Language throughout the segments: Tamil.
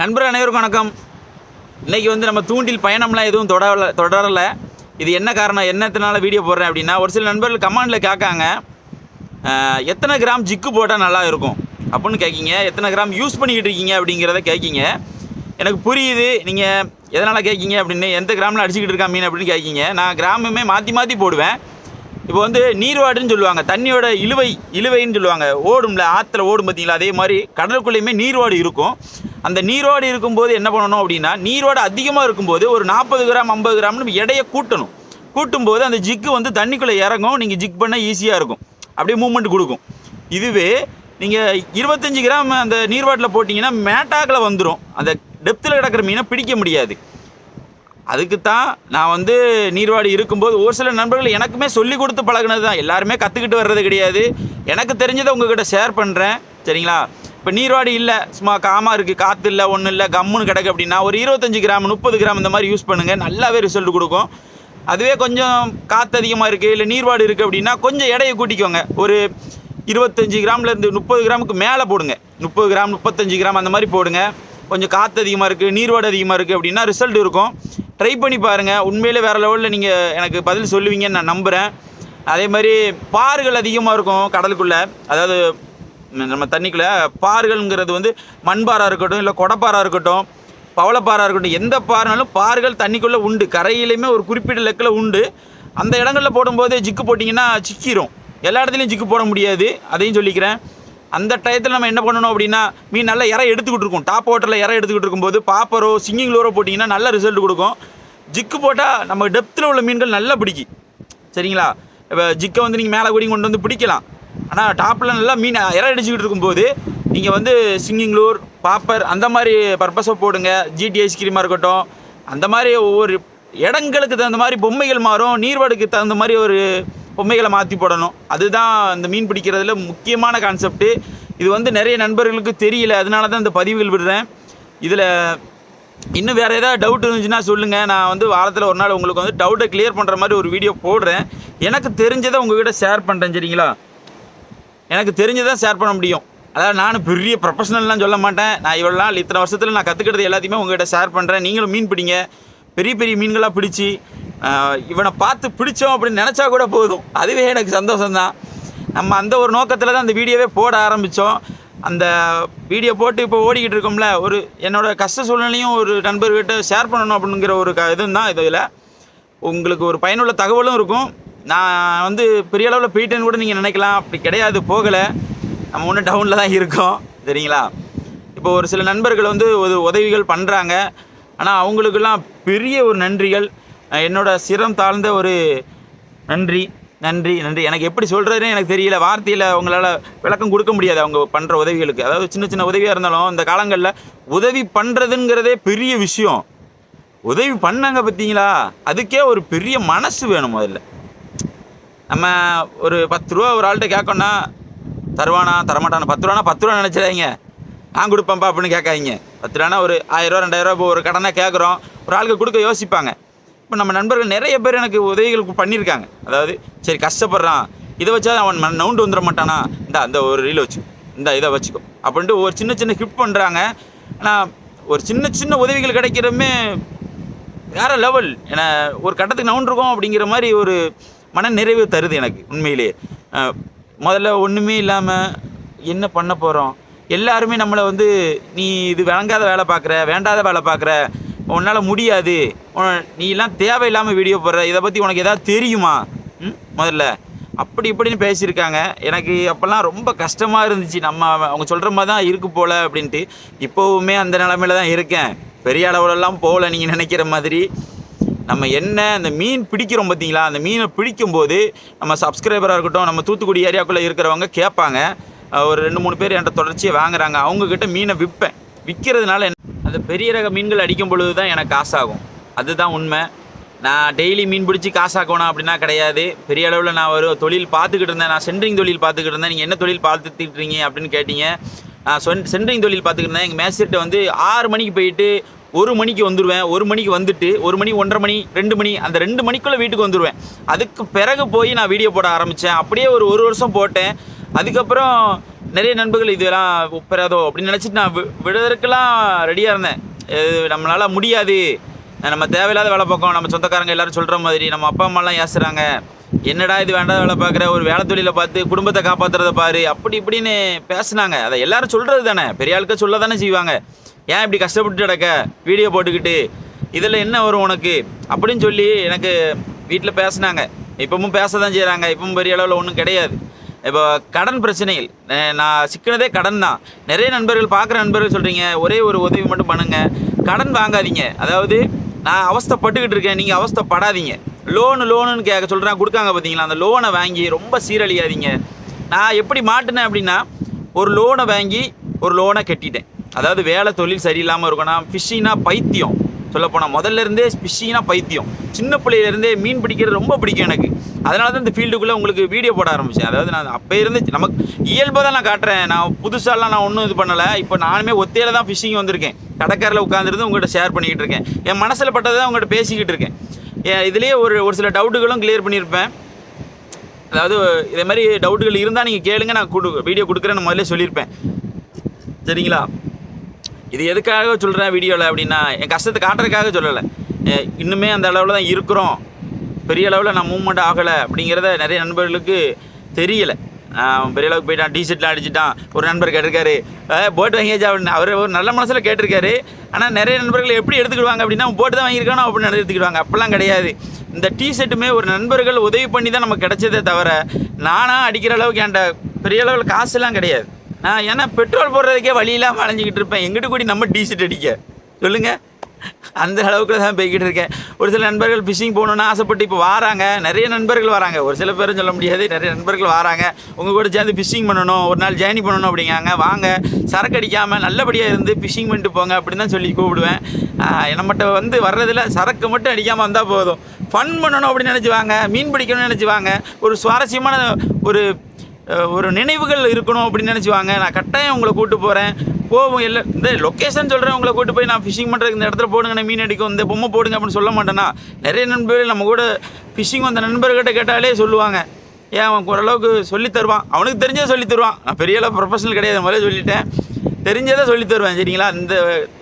நண்பர் அனைவருக்கும் வணக்கம். இன்றைக்கி வந்து நம்ம தூண்டில் பயணம்லாம் எதுவும் தொடரல தொடரலை. இது என்ன காரணம் என்னத்தினால வீடியோ போடுறேன் அப்படின்னா ஒரு சில நண்பர்கள் கமெண்டில் கேட்காங்க எத்தனை கிராம் ஜிக்கு போட்டால் நல்லா இருக்கும்? அப்படின்னு கேட்கிங்க. எத்தனை கிராம் யூஸ் பண்ணிக்கிட்டு இருக்கீங்க? அப்படிங்கிறத கேட்கிங்க. எனக்கு புரியுது நீங்கள் எதனால் கேட்கிங்க அப்படின்னு எந்த கிராமில் அடிச்சுக்கிட்டு இருக்கா மீன்? அப்படின்னு கேட்கிங்க. நான் கிராமமே மாற்றி மாற்றி போடுவேன். இப்போ வந்து நீர்வாடுன்னு சொல்லுவாங்க தண்ணியோட இழுவை இழுவைன்னு சொல்லுவாங்க. ஓடும்ல ஆற்றுல ஓடும் பார்த்தீங்களா? அதே மாதிரி கடலுக்குள்ளேயுமே நீர்வாடு இருக்கும். அந்த நீரோடு இருக்கும்போது என்ன பண்ணணும் அப்படின்னா நீரோடு அதிகமாக இருக்கும்போது ஒரு நாற்பது கிராம் ஐம்பது கிராம்னு எடையை கூட்டணும். கூட்டும்போது அந்த ஜிக்கு வந்து தண்ணிக்குள்ளே இறங்கும் நீங்கள் ஜிக் பண்ண ஈஸியாக இருக்கும். அப்படியே மூமெண்ட் கொடுக்கும். இதுவே நீங்கள் இருபத்தஞ்சி கிராம் அந்த நீர்வாட்டில் போட்டிங்கன்னா மேட்டாக்கில் வந்துடும் அந்த டெப்த்தில் கிடக்கிற மீனை பிடிக்க முடியாது. அதுக்கு தான் நான் வந்து நீர்வாடி இருக்கும்போது ஒரு சில நண்பர்கள் எனக்குமே சொல்லி கொடுத்து பழகுனது தான் எல்லாருமே கற்றுக்கிட்டு வர்றது கிடையாது. எனக்கு தெரிஞ்சதை உங்ககிட்ட ஷேர் பண்ணுறேன் சரிங்களா? இப்போ நீர்வாடி இல்லை சும்மா காமாக இருக்குது காற்று இல்லை ஒன்றும் இல்லை கம்முன்னு கிடக்கு அப்படின்னா ஒரு இருபத்தஞ்சி கிராம் முப்பது கிராம் இந்த மாதிரி யூஸ் பண்ணுங்கள் நல்லாவே ரிசல்ட் கொடுக்கும். அதுவே கொஞ்சம் காற்று அதிகமாக இருக்குது இல்லை நீர்வாடு இருக்குது அப்படின்னா கொஞ்சம் எடையை கூட்டிக்கோங்க. ஒரு இருபத்தஞ்சி கிராம்லேருந்து முப்பது கிராமுக்கு மேலே போடுங்க. முப்பது கிராம் முப்பத்தஞ்சு கிராம் அந்த மாதிரி போடுங்க. கொஞ்சம் காற்று அதிகமாக இருக்குது நீர்வாடு அதிகமாக இருக்குது அப்படின்னா ரிசல்ட் இருக்கும். ட்ரை பண்ணி பாருங்கள் உண்மையிலே வேறு லெவலில் நீங்கள் எனக்கு பதில் சொல்லுவீங்கன்னு நான் நம்புகிறேன் அதே மாதிரி பாறுகள் அதிகமாக இருக்கும் கடலுக்குள்ளே. அதாவது நம்ம தண்ணிக்குள்ளே பாறுகள்ங்கிறது வந்து மண்பாறாக இருக்கட்டும் இல்லை கொடப்பாறாக இருக்கட்டும் பவளப்பாறாக இருக்கட்டும் எந்த பாறைனாலும் பாறுகள் தண்ணிக்குள்ளே உண்டு. கரையிலையுமே ஒரு குறிப்பிட்ட லெக்கில் உண்டு. அந்த இடங்களில் போடும்போது ஜிக்கு போட்டிங்கன்னா சிக்கிரும். எல்லா இடத்துலையும் ஜிக்கு போட முடியாது. அதையும் சொல்லிக்கிறேன். அந்த டயத்தில் நம்ம என்ன பண்ணணும் அப்படின்னா மீன் நல்லா இறை எடுத்துக்கிட்டு இருக்கும். டாப் வாட்டரில் இறை எடுத்துக்கிட்டு இருக்கும்போது பாப்பரோ சிங்கிங் லோரோ போட்டிங்கன்னா நல்ல ரிசல்ட் கொடுக்கும். ஜிக்கு போட்டால் நம்ம டெப்த்தில் உள்ள மீன்கள் நல்லா பிடிக்கும். சரிங்களா? இப்போ ஜிக்கை வந்து நீங்கள் மேலே கூடி கொண்டு வந்து பிடிக்கலாம். ஆனால் டாப்பில் நல்லா மீன் இறை அடிச்சுக்கிட்டு இருக்கும்போது நீங்கள் வந்து சிங்கிங்லூர் பாப்பர் அந்த மாதிரி பர்பஸை போடுங்க. ஜிடி ஐஸ்கிரீமாக இருக்கட்டும். அந்த மாதிரி ஒவ்வொரு இடங்களுக்கு தகுந்த மாதிரி பொம்மைகள் மாறும். நீர்வாடுக்கு தகுந்த மாதிரி ஒரு பொம்மைகளை மாற்றி போடணும். அதுதான் இந்த மீன் பிடிக்கிறதுல முக்கியமான கான்செப்ட்டு இது வந்து நிறைய நண்பர்களுக்கு தெரியல. அதனால தான் இந்த பதிவுகள் விடுறேன். இதில் இன்னும் வேறு ஏதாவது டவுட் இருந்துச்சுன்னா சொல்லுங்கள் நான் வந்து வாரத்தில் ஒரு நாள் உங்களுக்கு வந்து டவுட்டை கிளியர் பண்ணுற மாதிரி ஒரு வீடியோ போடுறேன். எனக்கு தெரிஞ்சதை உங்ககிட்ட ஷேர் பண்ணுறேன் சரிங்களா? எனக்கு தெரிஞ்சதை ஷேர் பண்ண முடியும். அதாவது நான் பெரிய ப்ரொஃபஷனல்லாம் சொல்ல மாட்டேன். நான் இவ்வளோ நாள் இத்தனை வருஷத்தில் நான் கற்றுக்கிறது எல்லாத்தையுமே உங்ககிட்ட ஷேர் பண்ணுறேன் நீங்களும் மீன் பிடிங்க. பெரிய பெரிய மீன்களாக பிடிச்சி இவனை பார்த்து பிடிச்சோம் அப்படின்னு நினச்சா கூட போதும். அதுவே எனக்கு சந்தோஷம்தான். நம்ம அந்த ஒரு நோக்கத்தில் தான் அந்த வீடியோவே போட ஆரம்பித்தோம் அந்த வீடியோ போட்டு இப்போ ஓடிக்கிட்டு இருக்கோம்ல ஒரு என்னோட கஷ்ட சூழ்நிலையும் ஒரு நண்பர்கிட்ட ஷேர் பண்ணணும் அப்படிங்கிற ஒரு க இதுவும் தான் இதில். உங்களுக்கு ஒரு பயனுள்ள தகவலும் இருக்கும். நான் வந்து பெரிய அளவில் போயிட்டேன்னு கூட நீங்கள் நினைக்கலாம். அப்படி கிடையாது போகலை. நம்ம ஒன்றும் டவுனில் தான் இருக்கோம் சரிங்களா? இப்போ ஒரு சில நண்பர்கள் வந்து ஒரு உதவிகள் பண்ணுறாங்க ஆனால் அவங்களுக்கெல்லாம் பெரிய ஒரு நன்றிகள். என்னோடய என்னோட சிரம் தாழ்ந்த ஒரு நன்றி நன்றி நன்றி. எனக்கு எப்படி சொல்கிறதுனே எனக்கு தெரியல. வார்த்தையில் அவங்களால விளக்கம் கொடுக்க முடியாது அவங்க பண்ணுற உதவிகளுக்கு. அதாவது சின்ன சின்ன உதவியாக இருந்தாலும் இந்த காலங்களில் உதவி பண்ணுறதுங்கிறதே பெரிய விஷயம். உதவி பண்ணாங்க பார்த்தீங்களா? அதுக்கே ஒரு பெரிய மனசு வேணும் முதல்ல. நம்ம ஒரு பத்து ரூபா ஒரு ஆள்கிட்ட கேட்கணும்னா தருவானா தரமாட்டானா? பத்து ரூபானா பத்து ரூபா நினச்சிடாங்க நான் கொடுப்பேன்ப்பா அப்படின்னு கேட்காதீங்க. பத்து ரூபானா ஒரு ஆயிரரூவா ரெண்டாயிரரூவா இப்போ ஒரு கடனை கேட்குறோம். ஒரு ஆளுக்கு கொடுக்க யோசிப்பாங்க. இப்போ நம்ம நண்பர்கள் நிறைய பேர் எனக்கு உதவிகள் பண்ணியிருக்காங்க. அதாவது சரி கஷ்டப்படுறான். இதை வச்சா அவன் மண் நவுண்டு வந்துட மாட்டானா? இந்த அந்த ஒரு ரீல் வச்சு இந்த இதை வச்சுக்கோ. அப்படின்ட்டு ஒரு சின்ன சின்ன கிஃப்ட் பண்ணுறாங்க ஆனால் ஒரு சின்ன சின்ன உதவிகள் கிடைக்கிறமே வேறு லெவல். ஏன்னா ஒரு கட்டத்துக்கு நவுண்டிருக்கோம் அப்படிங்கிற மாதிரி ஒரு மன நிறைவு தருது எனக்கு உண்மையிலேயே முதல்ல ஒன்றுமே இல்லாமல் என்ன பண்ண போகிறோம் எல்லாருமே நம்மளை வந்து நீ இது விளங்காத வேலை பார்க்குற வேண்டாத வேலை பார்க்குற உன்னால் முடியாது. நீ எல்லாம் தேவையில்லாமல் வீடியோ போடுற இதை பற்றி உனக்கு எதாவது தெரியுமா? ம் முதல்ல. அப்படி இப்படின்னு பேசியிருக்காங்க. எனக்கு அப்போல்லாம் ரொம்ப கஷ்டமாக இருந்துச்சு. நம்ம அவங்க சொல்கிற மாதிரி தான் இருக்கு போல் அப்படின்ட்டு. இப்போவுமே அந்த நிலமையில தான் இருக்கேன். பெரிய அளவுலலாம் போகல நீங்கள் நினைக்கிற மாதிரி. நம்ம என்ன அந்த மீன் பிடிக்கிறோம் பார்த்தீங்களா அந்த மீனை பிடிக்கும்போது நம்ம சப்ஸ்கிரைபராக இருக்கட்டும் நம்ம தூத்துக்குடி ஏரியாக்குள்ளே இருக்கிறவங்க கேட்பாங்க. ஒரு ரெண்டு மூணு பேர் என்கிட்ட தொடர்ச்சியை வாங்குறாங்க. அவங்கக்கிட்ட மீனை விற்பேன் விற்கிறதுனால என்ன? அந்த பெரிய ரக மீன்கள் அடிக்கும் பொழுது தான் எனக்கு காசாகும் அதுதான் உண்மை. நான் டெய்லி மீன் பிடிச்சி காசாக்கணும் அப்படின்னா கிடையாது. பெரிய அளவில் நான் ஒரு தொழில் பார்த்துக்கிட்டு இருந்தேன். நான் சென்ட்ரிங் தொழில் பார்த்துக்கிட்டு இருந்தேன். நீங்கள் என்ன தொழில் பார்த்துட்டு இருக்கீங்க அப்படின்னு கேட்டீங்க. நான் சென்ட்ரிங் தொழில் பார்த்துக்கிட்டு இருந்தேன். எங்கள் மேஸ்டர்கிட்ட வந்து ஆறு மணிக்கு போயிட்டு ஒரு மணிக்கு வந்துடுவேன் ஒரு மணிக்கு வந்துட்டு ஒரு மணி ஒன்றரை மணி ரெண்டு மணி அந்த ரெண்டு மணிக்குள்ளே வீட்டுக்கு வந்துடுவேன் அதுக்கு பிறகு போய் நான் வீடியோ போட ஆரம்பித்தேன் அப்படியே ஒரு ஒரு வருஷம் போட்டேன். அதுக்கப்புறம் நிறைய நண்பர்கள் இதெல்லாம் ஒப்பராதோ அப்படின்னு நினச்சிட்டு நான் வி- விடுவதற்கெல்லாம் ரெடியாக இருந்தேன். நம்மளால் முடியாது. நம்ம தேவையில்லாத வேலை பார்க்கோம் நம்ம சொந்தக்காரங்க எல்லாரும் சொல்கிற மாதிரி நம்ம அப்பா அம்மாலாம் ஏசுகிறாங்க என்னடா இது வேண்டாத வேலை பார்க்குற? ஒரு வேலை தொழிலை பார்த்து குடும்பத்தை காப்பாற்றுறத பாரு. அப்படி இப்படின்னு பேசுனாங்க. அதை எல்லாரும் சொல்கிறது தானே. பெரிய ஆளுக்க சொல்ல தானே செய்வாங்க. ஏன் இப்படி கஷ்டப்பட்டு கிடக்க வீடியோ போட்டுக்கிட்டு இதில் என்ன வரும் உனக்கு? அப்படின்னு சொல்லி எனக்கு வீட்டில் பேசினாங்க. இப்பவும் பேச தான் செய்கிறாங்க. இப்பவும் பெரிய அளவில் ஒன்றும் கிடையாது. இப்போ கடன் பிரச்சனைகள் நான் சிக்கினதே கடன் தான். நிறைய நண்பர்கள் பார்க்குற நண்பர்கள் சொல்கிறீங்க ஒரே ஒரு உதவி மட்டும் பண்ணுங்கள் கடன் வாங்காதீங்க. அதாவது நான் அவஸ்தப்பட்டுக்கிட்டு இருக்கேன். நீங்கள் அவஸ்தப்படாதீங்க. லோனு லோனுன்னு கேட்க சொல்கிறேன் கொடுக்காங்க பார்த்தீங்களா? அந்த லோனை வாங்கி ரொம்ப சீரழியாதீங்க. நான் எப்படி மாட்டினேன் அப்படின்னா ஒரு லோனை வாங்கி ஒரு லோனை கட்டிட்டேன். அதாவது வேலை தொழில் சரியில்லாமல் இருக்கும் ஃபிஷ்ஷினா பைத்தியம். சொல்லப்போனால் முதல்ல இருந்தே ஃபிஷ்ஷினா பைத்தியம். சின்ன பிள்ளையிலேருந்தே மீன் பிடிக்கிறது ரொம்ப பிடிக்கும் எனக்கு. அதனால தான் இந்த ஃபீல்டுக்குள்ளே உங்களுக்கு வீடியோ போட ஆரம்பித்தேன் அதாவது நான் அப்போ இருந்து நமக்கு இயல்பாக தான் நான் காட்டுறேன். நான் புதுசாலாம் நான் ஒன்றும் இது பண்ணலை. இப்போ நானுமே ஒத்தையில் தான் ஃபிஷ்ஷிங் வந்திருக்கேன். கடற்கரையில் உட்காந்துருந்து உங்கள்கிட்ட ஷேர் பண்ணிக்கிட்டு இருக்கேன். என் மனசில் பட்டதை தான் உங்கள்கிட்ட பேசிக்கிட்டு இருக்கேன். ஏன் இதுலேயே ஒரு ஒரு சில டவுட்டுகளும் கிளியர் பண்ணியிருப்பேன். அதாவது இதே மாதிரி டவுட்டுகள் இருந்தால் நீங்கள் கேளுங்க. நான் கொடு வீடியோ கொடுக்குறேன்னு முதல்ல சொல்லியிருப்பேன். சரிங்களா? இது எதுக்காக சொல்கிறேன் வீடியோவில் அப்படின்னா என் கஷ்டத்தை காட்டுறதுக்காக சொல்லலை. இன்னுமே அந்த அளவில் தான் இருக்கிறோம். பெரிய அளவில் நான் மூவ்மெண்ட் ஆகலை அப்படிங்கிறத நிறைய நண்பர்களுக்கு தெரியலை. அவன் பெரிய அளவுக்கு போயிட்டான் டிஷர்ட்லாம் அடிச்சிட்டான். ஒரு நண்பர் கேட்டிருக்காரு போட்டு வாங்கியாச்சா அப்படின்னு. அவர் ஒரு நல்ல மனசில் கேட்டிருக்காரு. ஆனால் நிறைய நண்பர்கள் எப்படி எடுத்துக்கிடுவாங்க அப்படின்னா போட்டு தான் வாங்கியிருக்கானோ? அப்படின்னு எடுத்துக்கிடுவாங்க. அப்படிலாம் கிடையாது. இந்த டிஷர்ட்டுமே ஒரு நண்பர்கள் உதவி பண்ணி தான் நமக்கு கிடைச்சதே தவிர நானாக அடிக்கிற அளவுக்கு என்கிட்ட பெரிய அளவில் காசுலாம் கிடையாது. நான் ஏன்னா பெட்ரோல் போடுறதுக்கே வழி இல்லாமல் அலைஞ்சிக்கிட்டு இருப்பேன். எங்கிட்ட கூடி நம்ம டீசர்ட் அடிக்க. சொல்லுங்கள் அந்த அளவுக்கு தான் போய்கிட்டு இருக்கேன். ஒரு சில நண்பர்கள் ஃபிஷிங் போகணுன்னு ஆசைப்பட்டு இப்போ வராங்க. நிறைய நண்பர்கள் வராங்க. ஒரு சில பேரும் சொல்ல முடியாது. நிறைய நண்பர்கள் வராங்க. உங்கள் கூட சேர்ந்து ஃபிஷிங் பண்ணணும். ஒரு நாள் ஜேர்னி பண்ணணும் அப்படிங்காங்க வாங்க. சரக்கு அடிக்காமல் நல்லபடியாக இருந்து ஃபிஷிங் பண்ணிட்டு போங்க அப்படின்னு தான் சொல்லி கூப்பிடுவேன். நம்மகிட்ட வந்து வர்றதில் சரக்கு மட்டும் அடிக்காமல் வந்தால் போதும். ஃபன் பண்ணணும் அப்படின்னு நினச்சி வாங்க மீன் பிடிக்கணும்னு நினச்சி வாங்க ஒரு சுவாரஸ்யமான ஒரு ஒரு நினைவுகள் இருக்கணும் அப்படின்னு நினச்சிவாங்க நான் கட்டாயம் உங்களை கூப்பிட்டு போகிறேன் போவோம். இல்லை இந்த லொக்கேஷன் சொல்கிறேன் உங்களை கூட்டு போய் நான் ஃபிஷிங் பண்ணுறதுக்கு இந்த இடத்துல போடுங்க மீன் அடிக்கும். இந்த பொம்மை போடுங்க அப்படின்னு சொல்ல மாட்டேன்னா நிறைய நண்பர்கள் நம்ம கூட ஃபிஷிங் வந்த நண்பர்கிட்ட கேட்டாலே சொல்லுவாங்க. ஏன் அவன் ஓரளவுக்கு சொல்லி தருவான். அவனுக்கு தெரிஞ்சதை சொல்லி தருவான். நான் பெரிய அளவு ப்ரொஃபஷனல் கிடையாது. முதல்ல சொல்லிட்டேன். தெரிஞ்சதை சொல்லி தருவேன் சரிங்களா? இந்த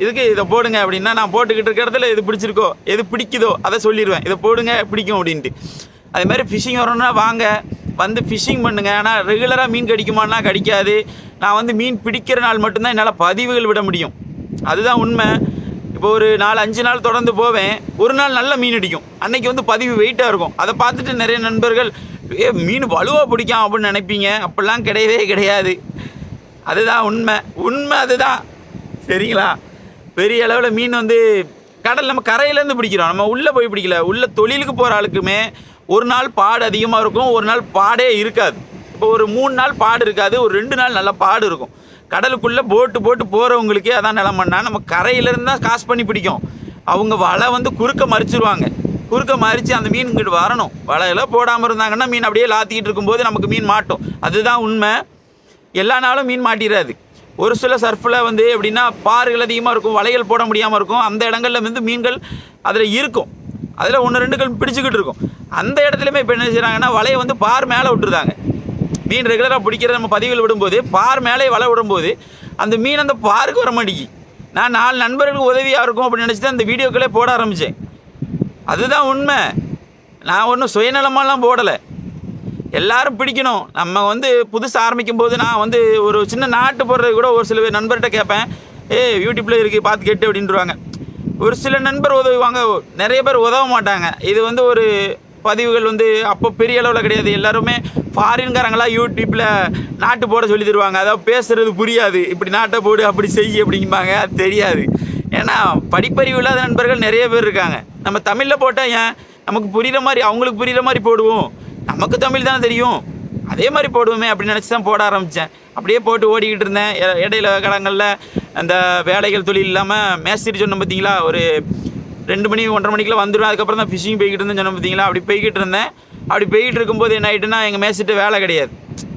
இதுக்கு இதை போடுங்க அப்படின்னா நான் போட்டுக்கிட்டு இருக்க இடத்துல எது பிடிச்சிருக்கோ எது பிடிக்குதோ அதை சொல்லிடுவேன் இதை போடுங்க பிடிக்கும் அப்படின்ட்டு. அதே மாதிரி ஃபிஷிங் வரணும்னா வாங்க. வந்து ஃபிஷிங் பண்ணுங்கள் ஆனால் ரெகுலராக மீன் கடிக்குமான்னா கடிக்காது. நான் வந்து மீன் பிடிக்கிற நாள் மட்டும்தான் என்னால் பதிவுகள் விட முடியும். அதுதான் உண்மை. இப்போ ஒரு நாலு அஞ்சு நாள் தொடர்ந்து போவேன். ஒரு நாள் நல்ல மீன் அடிக்கும். அன்னைக்கு வந்து பதிவு வெயிட்டாக இருக்கும். அதை பார்த்துட்டு நிறைய நண்பர்கள் ஏ மீன் வலுவாக பிடிக்கும் அப்படின்னு நினைப்பீங்க. அப்படிலாம் கிடையவே கிடையாது. அதுதான் உண்மை. உண்மை அதுதான். சரிங்களா? பெரிய அளவில் மீன் வந்து கடல் நம்ம கரையிலேருந்து பிடிக்கிறோம். நம்ம உள்ளே போய் பிடிக்கல. உள்ள தொழிலுக்கு போகிற ஆளுக்குமே ஒரு நாள் பாடு அதிகமாக இருக்கும் ஒரு நாள் பாடே இருக்காது. இப்போ ஒரு மூணு நாள் பாடு இருக்காது ஒரு ரெண்டு நாள் நல்லா பாடு இருக்கும். கடலுக்குள்ளே போட்டு போட்டு போகிறவங்களுக்கே அதான் நிலமன்னா நம்ம கரையிலேருந்து தான் காசு பண்ணி பிடிக்கும். அவங்க வலை வந்து குறுக்க மறிச்சிருவாங்க. குறுக்க மறித்து அந்த மீன் இங்கிட்டு வரணும். வலையெல்லாம் போடாமல் இருந்தாங்கன்னா மீன் அப்படியே லாத்திக்கிட்டு இருக்கும்போது நமக்கு மீன் மாட்டும். அதுதான் உண்மை. எல்லா நாளும் மீன் மாட்டிடாது ஒரு சில சர்ஃபில் வந்து எப்படின்னா பாறுகள் அதிகமாக இருக்கும் வலைகள் போட முடியாமல் இருக்கும். அந்த இடங்கள்ல வந்து மீன்கள் அதில் இருக்கும். அதில் ஒன்று ரெண்டுகள் பிடிச்சிக்கிட்டு இருக்கும். அந்த இடத்துலையுமே இப்போ என்ன செய்கிறாங்கன்னா வலையை வந்து பார் மேலே விட்டுருதாங்க. மீன் ரெகுலராக பிடிக்கிறத நம்ம பதிவில் விடும்போது பார் மேலே வலை விடும்போது அந்த மீன் அந்த பாருக்கு வர மாட்டேங்கி. நான் நாலு நண்பர்களுக்கு உதவியாக இருக்கும் அப்படின்னு நினச்சி தான் அந்த வீடியோக்களே போட ஆரம்பித்தேன் அதுதான் உண்மை. நான் ஒன்றும் சுயநலமாலாம் போடலை. எல்லாரும் பிடிக்கணும். நம்ம வந்து புதுசாக ஆரம்பிக்கும் போது நான் வந்து ஒரு சின்ன நாட்டு போடுறது கூட ஒரு சில பேர் நண்பர்கிட்ட கேட்பேன். ஏ யூடியூப்பில் இருக்குது பார்த்து கேட்டு அப்படின்ட்டுருவாங்க ஒரு சில நண்பர் உதவுவாங்க. நிறைய பேர் உதவ மாட்டாங்க. இது வந்து ஒரு பதிவுகள் வந்து அப்போ பெரிய அளவில் கிடையாது. எல்லாருமே ஃபாரின்காரங்களாம் யூடியூப்பில் நாட்டு போட சொல்லி தருவாங்க. அதாவது பேசுகிறது புரியாது. இப்படி நாட்டை போடு அப்படி செய் அப்படிம்பாங்க. அது தெரியாது. ஏன்னா படிப்பறிவு இல்லாத நண்பர்கள் நிறைய பேர் இருக்காங்க. நம்ம தமிழில் போட்டால் ஏன்? நமக்கு புரிகிற மாதிரி அவங்களுக்கு புரிகிற மாதிரி போடுவோம். நமக்கு தமிழ் தானே தெரியும். அதே மாதிரி போடுவோமே அப்படின்னு நினச்சி தான் போட ஆரம்பித்தேன் அப்படியே போட்டு ஓடிக்கிட்டு இருந்தேன். இடையில காலங்களில் அந்த வேலைகள் தொழில் இல்லாமல் மேஸ்திரி சொன்னோம் பார்த்தீங்களா ஒரு ரெண்டு மணி ஒன்றரை மணிக்கெலாம் வந்துடும் அதுக்கப்புறம் தான் ஃபிஷிங் போய்கிட்டு இருந்தேன். சொன்ன பார்த்தீங்களா? அப்படி போய்கிட்டு இருந்தேன். அப்படி போய்கிட்டு இருக்கும்போது என்ன ஆகிட்டுன்னா எங்கள் மேசிட்டு வேலை கிடையாது.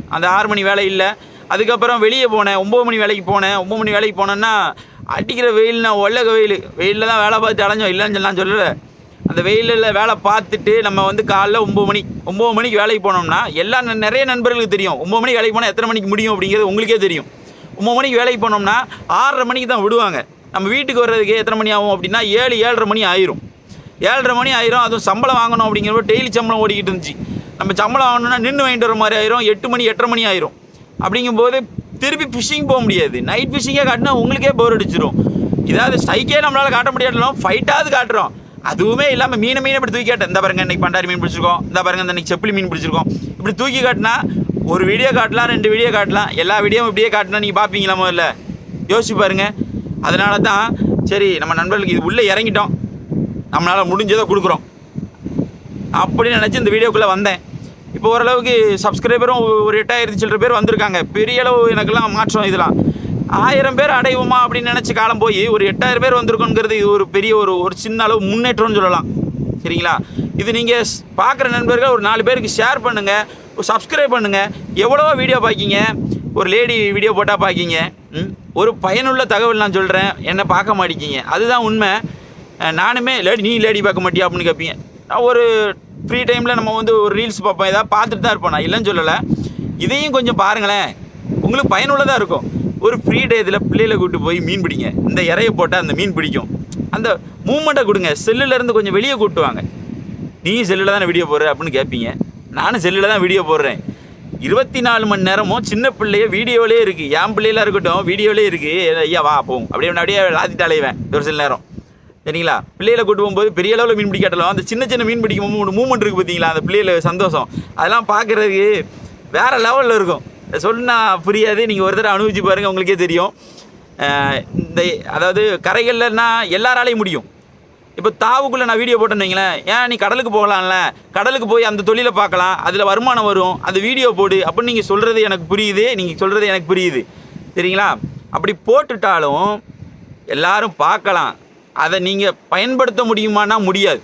அந்த ஆறு மணி வேலை இல்லை. அதுக்கப்புறம் வெளியே போனேன். ஒம்பது மணி வேலைக்கு போனேன். ஒம்பது மணி வேலைக்கு போனேன்னா அடிக்கிற வெயில்னா ஒல்லக வெயில். வெயிலில் தான் வேலை பார்த்து அலைஞ்சோம். இல்லைன்னு சொல்லி நான் சொல்லலை. அந்த வெயிலில் வேலை பார்த்துட்டு நம்ம வந்து காலைல ஒம்பது மணி ஒம்பது மணிக்கு வேலைக்கு போனோம்னா எல்லா ந- நிறைய நண்பர்களுக்கு தெரியும். ஒம்பது மணிக்கு வேலைக்கு போனால் எத்தனை மணிக்கு முடியும் அப்படிங்கிறது உங்களுக்கே தெரியும். ஒம்பது மணிக்கு வேலைக்கு போனோம்னா ஆறரை மணிக்கு தான் விடுவாங்க. நம்ம வீட்டுக்கு வர்றதுக்கு எத்தனை மணி ஆகும் அப்படின்னா ஏழு ஏழரை மணி ஆயிரும். ஏழரை மணி ஆயிரும் அதுவும் சம்பளம் வாங்கணும் அப்படிங்கிறப்ப டெய்லி சம்பளம் ஓடிக்கிட்டு இருந்துச்சு. நம்ம சம்பளம் வாங்கணும்னா நின்று வாங்கிட்டு வர மாதிரி ஆயிரும் எட்டு மணி எட்டரை மணி ஆயிரும். அப்படிங்கும்போது திருப்பி ஃபிஷிங் போக முடியாது. நைட் ஃபிஷிங்கே காட்டினா உங்களுக்கே போர் அடிச்சிடும் இதாவது ஸ்ட்ரைக்கே நம்மளால் காட்ட முடியாட்டாலும் ஃபைட்டாவது காட்டுறோம். அதுவுமே இல்லாமல் மீனை மீனை இப்படி தூக்கி காட்ட இந்த பாருங்க இன்றைக்கி பண்டாரி மீன் பிடிச்சிருக்கோம். இந்த பாருங்க இந்த இன்னைக்கு செப்பிலி மீன் பிடிச்சிருக்கோம். இப்படி தூக்கி காட்டினா ஒரு வீடியோ காட்டலாம் ரெண்டு வீடியோ காட்டலாம். எல்லா வீடியோவும் இப்படியே காட்டினா நீங்கள் பார்ப்பீங்களா முதல்ல? யோசிச்சு பாருங்கள் அதனால தான் சரி நம்ம நண்பர்களுக்கு இது உள்ளே இறங்கிட்டோம். நம்மளால் முடிஞ்சதை கொடுக்குறோம். அப்படின்னு நினச்சி இந்த வீடியோக்குள்ளே வந்தேன். இப்போ ஓரளவுக்கு சப்ஸ்கிரைபரும் ஒரு எட்டாயிரத்தி சில்லற பேர் வந்திருக்காங்க. பெரிய அளவு எனக்கெல்லாம் மாற்றம் இதெல்லாம். ஆயிரம் பேர் அடைவோமா அப்படின்னு நினச்சி காலம் போய் ஒரு எட்டாயிரம் பேர் வந்திருக்கோங்கிறது இது ஒரு பெரிய ஒரு ஒரு சின்ன அளவு முன்னேற்றம்னு சொல்லலாம். சரிங்களா? இது நீங்கள் பார்க்குற நண்பர்கள் ஒரு நாலு பேருக்கு ஷேர் பண்ணுங்கள் ஒரு சப்ஸ்கிரைப் பண்ணுங்கள் எவ்வளவோ வீடியோ பார்க்கிங்க ஒரு லேடி வீடியோ போட்டால் பார்க்கிங்க ம், ஒரு பயனுள்ள தகவல் நான் சொல்கிறேன் என்னை பார்க்க மாட்டேங்கிங்க அதுதான் உண்மை. நானுமே லேடி நீ லேடி பார்க்க மாட்டியா? அப்படின்னு கேட்பீங்க நான் ஒரு ஃப்ரீ டைமில் நம்ம வந்து ஒரு ரீல்ஸ் பார்ப்போம். ஏதாவது பார்த்துட்டு தான் இருப்போம். நான் இல்லைன்னு சொல்லலை. இதையும் கொஞ்சம் பாருங்களேன். உங்களுக்கு பயனுள்ளதாக இருக்கும். ஒரு ஃப்ரீ டே இதில் பிள்ளைகளை கூப்பிட்டு போய் மீன் பிடிங்க. இந்த இறையை போட்டால் அந்த மீன் பிடிக்கும். அந்த மூமெண்ட்டை கொடுங்க. செல்லுலேருந்து கொஞ்சம் வெளியே கூப்பிட்டு வாங்க நீ செல்லில் தானே வீடியோ போடுற? அப்படின்னு கேட்பீங்க நானும் செல்லில் தான் வீடியோ போடுறேன். இருபத்தி நாலு மணி நேரமும் சின்ன பிள்ளைய வீடியோவிலே இருக்குது என் பிள்ளையில இருக்கட்டும் வீடியோவிலே இருக்குது ஐயா வா போகும் அப்படியே அப்படியே லாத்திட்டு அலைவேன். ஒரு சில நேரம். சரிங்களா? பிள்ளைகளை கூட்டு போகும்போது பெரிய அளவில் மீன் பிடிக்காட்டலாம் அந்த சின்ன சின்ன மீன் பிடிக்கும் போது மூமெண்ட் இருக்குது பார்த்தீங்களா அந்த பிள்ளைகள சந்தோஷம். அதெல்லாம் பார்க்குறதுக்கு வேறு லெவலில் இருக்கும். சொன்னால் புரியாது. நீங்கள் ஒரு தடவை அனுபவிச்சு பாருங்கள் உங்களுக்கே தெரியும். இந்த அதாவது கரைகள்லன்னா எல்லாராலையும் முடியும். இப்போ தாவுக்குள்ளே நான் வீடியோ போட்டேன்னு வைங்களேன். ஏன் நீ கடலுக்கு போகலாம்ல? கடலுக்கு போய் அந்த தொழிலை பார்க்கலாம். அதில் வருமானம் வரும். அந்த வீடியோ போடு. அப்படின்னு நீங்கள் சொல்கிறது எனக்கு புரியுது. நீங்கள் சொல்கிறது எனக்கு புரியுது. சரிங்களா? அப்படி போட்டுட்டாலும் எல்லாரும் பார்க்கலாம். அதை நீங்கள் பயன்படுத்த முடியுமானா முடியாது.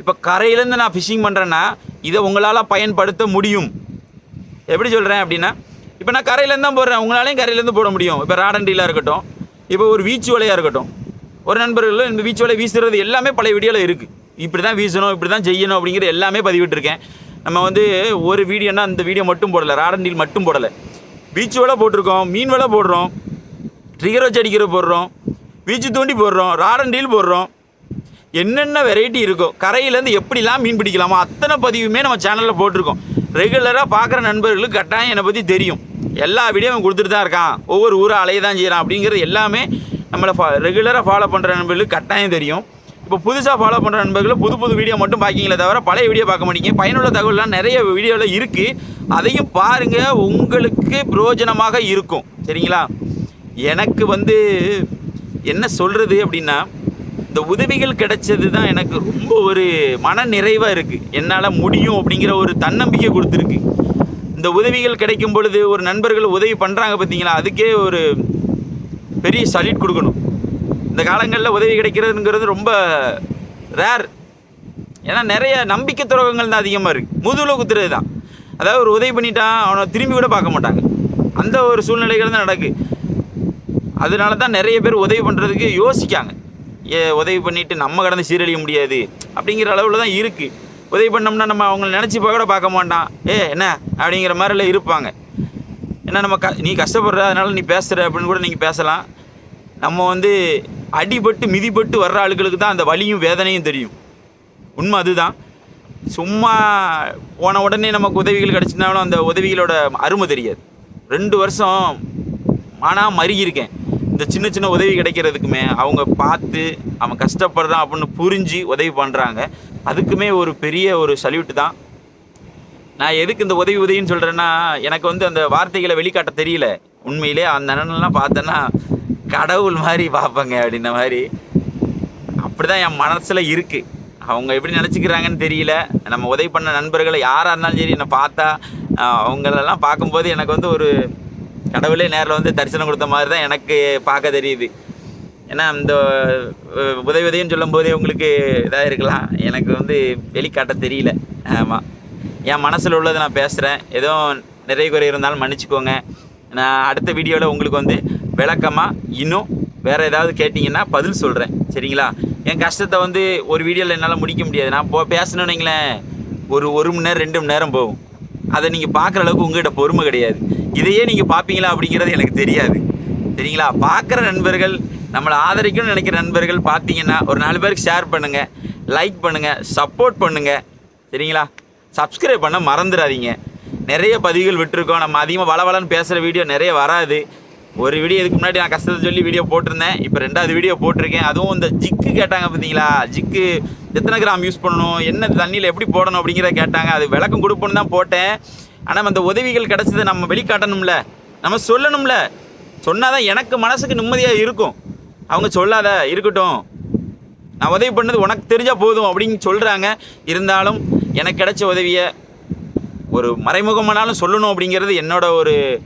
இப்போ கரையிலேருந்து நான் ஃபிஷிங் பண்ணுறேன்னா இதை உங்களால் பயன்படுத்த முடியும். எப்படி சொல்கிறேன் அப்படின்னா இப்போ நான் கரையிலேருந்து தான் போடுறேன். உங்களாலையும் கரையிலேருந்து போட முடியும். இப்போ ராடண்டிலாக இருக்கட்டும். இப்போ ஒரு வீச்சு வலையாக இருக்கட்டும். ஒரு நண்பர்கள் இந்த வீச்சு வலை வீசுறது எல்லாமே பழைய வீடியோவில் இருக்குது இப்படி தான் வீசணும் இப்படி தான் செய்யணும் அப்படிங்கிற எல்லாமே பதிவிட்டிருக்கேன். நம்ம வந்து ஒரு வீடியோனா அந்த வீடியோ மட்டும் போடலை ராடண்டில் மட்டும் போடலை. பீச் வலை போட்டிருக்கோம் மீன் வலை போடுறோம் ட்ரிகர் வச்சு அடிக்கிற போடுறோம் வீச்சு தூண்டி போடுறோம் ராடண்டில் போடுறோம். என்னென்ன வெரைட்டி இருக்கோ கரையிலேருந்து எப்படிலாம் மீன் பிடிக்கலாமோ அத்தனை பதிவுமே நம்ம சேனலில் போட்டிருக்கோம். ரெகுலராக பார்க்குற நண்பர்களுக்கு கட்டாயம் என்னை பற்றி தெரியும். எல்லா வீடியோ அவன் கொடுத்துட்டு தான் இருக்கான். ஒவ்வொரு ஊரை அலைய தான் செய்கிறான் அப்படிங்கிறது எல்லாமே நம்மளை ஃபா ரெகுலராக ஃபாலோ பண்ணுற நண்பர்களுக்கு கட்டாயம் தெரியும். இப்போ புதுசாக ஃபாலோ பண்ணுற நண்பர்கள் புது புது வீடியோ மட்டும் பார்க்கிங்களே தவிர பழைய வீடியோ பார்க்க மாட்டீங்க. பயனுள்ள தகவல்லாம் நிறைய வீடியோவில் இருக்குது அதையும் பாருங்கள் உங்களுக்கு பிரயோஜனமாக இருக்கும். சரிங்களா? எனக்கு வந்து என்ன சொல்கிறது அப்படின்னா இந்த உதவிகள் கிடைச்சது தான் எனக்கு ரொம்ப ஒரு மன நிறைவாக இருக்குது என்னால் முடியும் அப்படிங்கிற ஒரு தன்னம்பிக்கை கொடுத்துருக்கு. இந்த உதவிகள் கிடைக்கும் பொழுது ஒரு நண்பர்கள் உதவி பண்ணுறாங்க பார்த்தீங்களா? அதுக்கே ஒரு பெரிய சல்யூட் கொடுக்கணும். இந்த காலங்களில் உதவி கிடைக்கிறதுங்கிறது ரொம்ப ரேர் ஏன்னா நிறைய நம்பிக்கை துரோகங்கள் தான் அதிகமாக இருக்குது முதுகில் குத்துறது தான். அதாவது ஒரு உதவி பண்ணிட்டான் அவனை திரும்பி கூட பார்க்க மாட்டாங்க. அந்த ஒரு சூழ்நிலைகள் தான் நடக்கு. அதனால தான் நிறைய பேர் உதவி பண்ணுறதுக்கு யோசிக்காங்க. ஏ உதவி பண்ணிட்டு நம்ம கடந்து சீரழிய முடியாது. அப்படிங்கிற அளவில் தான் இருக்குது உதவி பண்ணோம்னா நம்ம அவங்கள நினச்சி கூட பார்க்க மாட்டான். ஏ என்ன? அப்படிங்கிற மாதிரிலாம் இருப்பாங்க. ஏன்னா நம்ம க நீ கஷ்டப்படுற அதனால் நீ பேசுகிற அப்படின்னு கூட நீங்கள் பேசலாம். நம்ம வந்து அடிபட்டு மிதிப்பட்டு வர்ற ஆளுகளுக்கு தான் அந்த வலியும் வேதனையும் தெரியும். உண்மை அதுதான். சும்மா போன உடனே நமக்கு உதவிகள் கிடச்சினாலும் அந்த உதவிகளோட அருமை தெரியாது. ரெண்டு வருஷம் ஆனால் மருகியிருக்கேன். இந்த சின்ன சின்ன உதவி கிடைக்கிறதுக்குமே அவங்க பார்த்து அவன் கஷ்டப்படுறான் அப்படின்னு புரிஞ்சு உதவி பண்ணுறாங்க அதுக்குமே ஒரு பெரிய ஒரு சல்யூட் தான். நான் எதுக்கு இந்த உதவி உதவின்னு சொல்கிறேன்னா எனக்கு வந்து அந்த வார்த்தைகளை வெளிக்காட்ட தெரியல. உண்மையிலே அந்த அண்ணன்லாம் பார்த்தேன்னா கடவுள் மாதிரி பார்ப்பேங்க அப்படின்ன மாதிரி. அப்படி தான் என் மனசில் இருக்குது அவங்க எப்படி நினச்சிக்கிறாங்கன்னு தெரியல. நம்ம உதவி பண்ண நண்பர்களை யாராக இருந்தாலும் சரி என்னை பார்த்தா அவங்களெல்லாம் பார்க்கும்போது எனக்கு வந்து ஒரு கடவுளே நேரில் வந்து தரிசனம் கொடுத்த மாதிரி தான் எனக்கு பார்க்க தெரியுது. ஏன்னா இந்த உதவி உதவின்னு சொல்லும்போதே உங்களுக்கு இதாக இருக்கலாம். எனக்கு வந்து வெளிக்காட்ட தெரியல. ஆமாம் என் மனசில் உள்ளதை நான் பேசுகிறேன் ஏதோ நிறைய குறை இருந்தாலும் மன்னிச்சுக்கோங்க. நான் அடுத்த வீடியோவில் உங்களுக்கு வந்து விளக்கமாக இன்னும் வேறு ஏதாவது கேட்டிங்கன்னா பதில் சொல்கிறேன் சரிங்களா? என் கஷ்டத்தை வந்து ஒரு வீடியோவில் என்னால் முடிக்க முடியாது. நான் போ பேசணும்னு வைங்களேன். ஒரு ஒரு மணி நேரம் ரெண்டு மணி நேரம் போகும். அதை நீங்கள் பார்க்குற அளவுக்கு உங்கள்கிட்ட பொறுமை கிடையாது. இதையே நீங்கள் பார்ப்பீங்களா அப்படிங்கிறது எனக்கு தெரியாது. சரிங்களா? பார்க்குற நண்பர்கள் நம்மளை ஆதரிக்கணும்னு நினைக்கிற நண்பர்கள் பார்த்தீங்கன்னா ஒரு நாலு பேருக்கு ஷேர் பண்ணுங்கள் லைக் பண்ணுங்கள் சப்போர்ட் பண்ணுங்கள் சரிங்களா? சப்ஸ்கிரைப் பண்ண மறந்துடாதீங்க நிறைய பதிவுகள் விட்டுருக்கோம். நம்ம அதிகமாக வளவலன்னு பேசுகிற வீடியோ நிறைய வராது. ஒரு வீடியோ இதுக்கு முன்னாடி நான் கஷ்டத்தை சொல்லி வீடியோ போட்டிருந்தேன். இப்போ ரெண்டாவது வீடியோ போட்டிருக்கேன். அதுவும் இந்த ஜிக்கு கேட்டாங்க பார்த்தீங்களா ஜிக்கு எத்தனை கிராம் யூஸ் பண்ணணும்? என்ன தண்ணியில் எப்படி போடணும் அப்படிங்கிறத கேட்டாங்க. அது விளக்கம் கொடுப்போன்னு தான் போட்டேன். ஆனால் அந்த உதவிகள் கிடச்சதை நம்ம வெளிக்காட்டணும்ல. நம்ம சொல்லணும்ல. சொன்னால் தான் எனக்கு மனசுக்கு நிம்மதியாக இருக்கும். அவங்க சொல்லாத இருக்கட்டும். நான் உதவி பண்ணது உனக்கு தெரிஞ்சால் போதும் அப்படின்னு சொல்கிறாங்க இருந்தாலும் எனக்கு கிடைச்ச உதவியை ஒரு மறைமுகமானாலும் சொல்லணும் அப்படிங்கிறது என்னோட ஒரு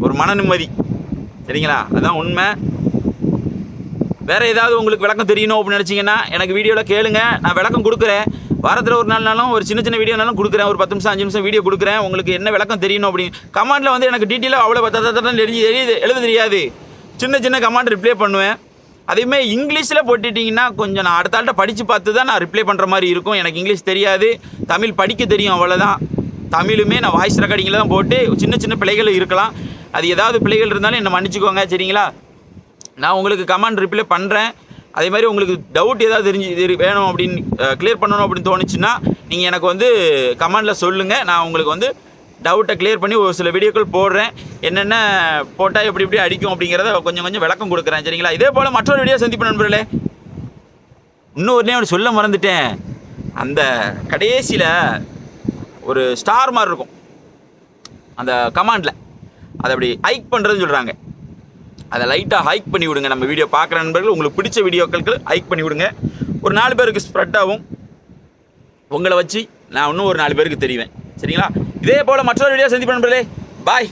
ஒரு மன நிம்மதி. சரிங்களா? அதுதான் உண்மை. வேற ஏதாவது உங்களுக்கு விளக்கம் தெரியணும் அப்படின்னு நினச்சிங்கன்னா எனக்கு வீடியோவில் கேளுங்க. நான் விளக்கம் கொடுக்குறேன். வாரத்தில் ஒரு நாள்னாலும் ஒரு சின்ன சின்ன வீடியோனாலும் கொடுக்குறேன். ஒரு பத்து நிமிஷம் அஞ்சு நிமிஷம் வீடியோ கொடுக்குறேன். உங்களுக்கு என்ன விளக்கம் தெரியணும் அப்படின்னு. கமெண்ட்டில் வந்து எனக்கு டீட்டெயிலாக அவ்வளோ பத்தத்தான் எழுதி எழுதி எழுத தெரியாது. சின்ன சின்ன கமெண்ட் ரிப்ளை பண்ணுவேன். அதேமாதிரி இங்கிலீஷில் போட்டுட்டிங்கன்னா கொஞ்சம் நான் அடுத்த ஆள்கிட்ட படித்து பார்த்து தான் நான் ரிப்ளை பண்ணுற மாதிரி இருக்கும். எனக்கு இங்கிலீஷ் தெரியாது. தமிழ் படிக்க தெரியும் அவ்வளோதான் தமிழுமே நான் வாய்ஸ் ரெக்கார்டிங்கில் தான் போட்டு சின்ன சின்ன பிள்ளைகள் இருக்கலாம். அது ஏதாவது பிள்ளைகள் இருந்தாலும் என்னை மன்னிச்சுக்கோங்க சரிங்களா? நான் உங்களுக்கு கமெண்ட் ரிப்ளை பண்ணுறேன் அதே மாதிரி உங்களுக்கு டவுட் ஏதாவது தெரிஞ்சு இது வேணும் அப்படின்னு கிளியர் பண்ணணும் அப்படின்னு தோணுச்சுன்னா நீங்கள் எனக்கு வந்து கமெண்டில் சொல்லுங்கள் நான் உங்களுக்கு வந்து டவுட்டை கிளியர் பண்ணி ஒரு சில வீடியோக்கள் போடுறேன். என்னென்ன போட்டால் எப்படி எப்படி அடிக்கும் அப்படிங்கிறத கொஞ்சம் கொஞ்சம் விளக்கம் கொடுக்குறேன் சரிங்களா? இதே போல் மற்றொரு வீடியோ சந்திப்பு நண்பர்களே. இன்னும் ஒன்றே ஒன்று சொல்ல மறந்துட்டேன். அந்த கடைசியில் ஒரு ஸ்டார் மாதிரி இருக்கும். அந்த கமாண்டில் அதை அப்படி ஹைக் பண்ணுறதுன்னு சொல்கிறாங்க அதை லைட்டாக ஹைக் பண்ணி விடுங்க. நம்ம வீடியோ பார்க்குற நண்பர்கள் உங்களுக்கு பிடிச்ச வீடியோக்களுக்கு ஹைக் பண்ணி விடுங்க. ஒரு நாலு பேருக்கு ஸ்ப்ரெட் ஆகும். உங்களை வச்சு நான் இன்னும் ஒரு நாலு பேருக்கு தெரிவேன். சரிங்களா? இதே போல் மற்றொரு வீடியோ சந்திப்பேன் நண்பர்களே. பாய்